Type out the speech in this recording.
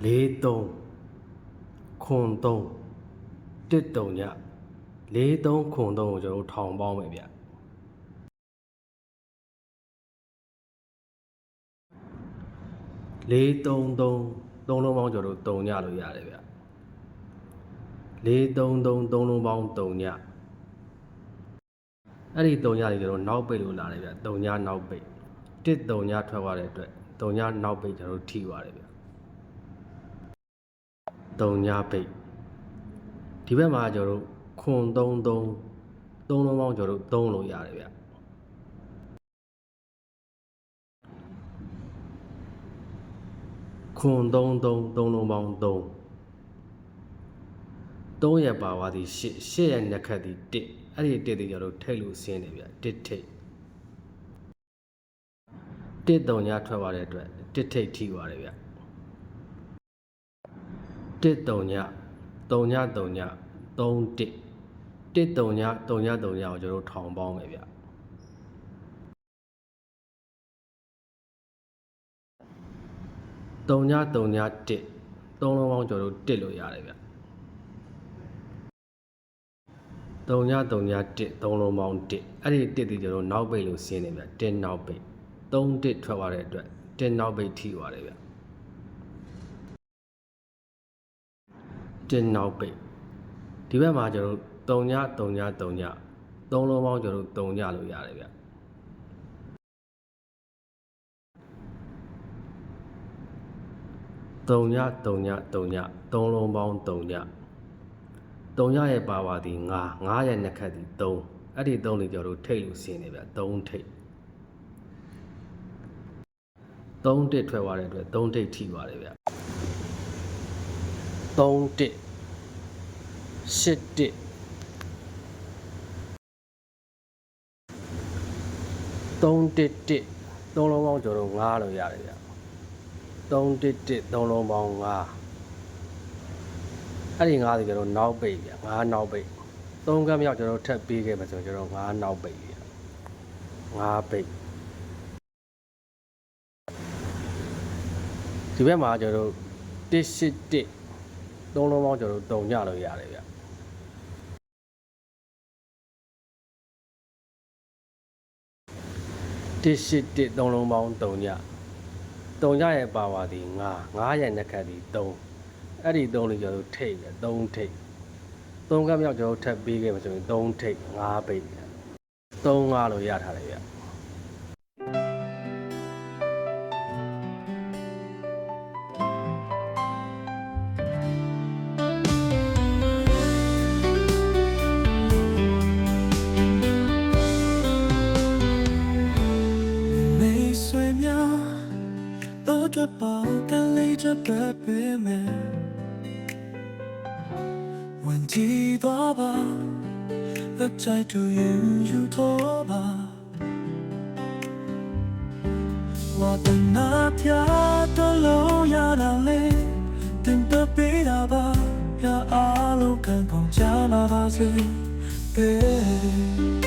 43ခွန်3 13ည43ခွန်3ကိုကျွန်တော်တို့ထောင်ပေါင်းမယ်ဗျ433သုံးလုံးပေါင်းကျွန်တော်တို့3ညလို့ရတယ်ဗျ433သုံးလုံးပေါင်း3ညအဲ့ဒီ3ညတွေကျွန်တော်နောက်ပိတ်လို့လာတယ်ဗျ3ညနောက်ပိတ်1 3ညထွက်သွားတဲ့အတွက်3ညနောက်ပိတ်ကျွန်တော်တို့ထိသွားတယ်ဗျ 3ညပိတ်ဒီဘက်မှာကျွန်တော်တို့ခွန်33သုံးလုံးပေါင်းကျွန်တော်တို့3လို့ရတယ်ဗျခွန်33သုံးလုံးပေါင်း3 3ရက်ပါသွားသည်8 8ရက်နှစ်ခတ်သည်1အဲ့ဒီ1သည်ကျွန်တော်တို့ထိတ်လို့ဆင်းတယ်ဗျ1ထိတ်1တုံညာထွက်သွားတဲ့အတွက်1ထိတ်ထိသွားတယ်ဗျ 1တုံညာ3ည3ည3 1 1တုံညာ3ည3ညကိုကျွန်တော်တို့ထောင်ပေါင်းမယ်ဗျ3ည3ည1 3လုံးပေါင်းကျွန်တော်တို့1လို့ရတယ်ဗျ3ည3ည1 3လုံးပေါင်း1အဲ့ဒီ1ဒီကျွန်တော်တို့နောက်ပိတ်လို့ဆင်းနေဗျ1နောက်ပိတ်3 1ထွက်သွားတဲ့အတွက်1နောက်ပိတ်ထိသွားတယ်ဗျ 1နောက်ပိတ်ဒီဘက်မှာကျွန်တော်တို့3ည3ည3ည3လုံးပေါင်းကျွန်တော်တို့3ညလို့ရတယ်ဗျ3ည3ည3ည3လုံးပေါင်း3ည3ညရဲ့ပါပါသည်9 9ရဲ့နှစ်ခတ်သည်3အဲ့ဒီ3လေးကျွန်တော်တို့ထိတ်လို့ဆင်းနေဗျ3ထိတ်3တစ်ထွက်သွားတဲ့အတွက်3ထိတ်ထိသွားတယ်ဗျ 3တစ်8တစ်3တစ်တစ်3လုံးပေါင်းကျွန်တော်တို့9လို့ရတယ်ဗျ3တစ်တစ်3လုံးပေါင်း9အဲ့ဒီ9ဒီကျွန်တော်နောက်ပိတ်ဗျ9နောက်ပိတ်3ကမ်းမြောက်ကျွန်တော်ထပ်ပေးခဲ့မှာဆိုကျွန်တော်9နောက်ပိတ်ဗျ9ပိတ်ဒီဘက်မှာကျွန်တော်181 သုံးလုံးပေါင်းကျွန်တော်တို့တုံညလို့ရတယ်ဗျတစ်ရှိတစ်သုံးလုံးပေါင်းတုံညတုံညရဲ့ပါဝါသည်9 9ရဲ့နှစ်ခတ်သည်3အဲ့ဒီ3လေးကျွန်တော်တို့ထိတ်တယ်3ထိတ်3ကမြောက်ကျွန်တော်တို့ထပ်ပေးခဲ့မှာဆိုရင်3ထိတ်5ပိတ်3 5လို့ရထားတယ်ဗျ 着包，但ป่ากั问เ多吧，那ะเปิด吧。我等那条的路呀那里，等到ตัวบาร์และใจเ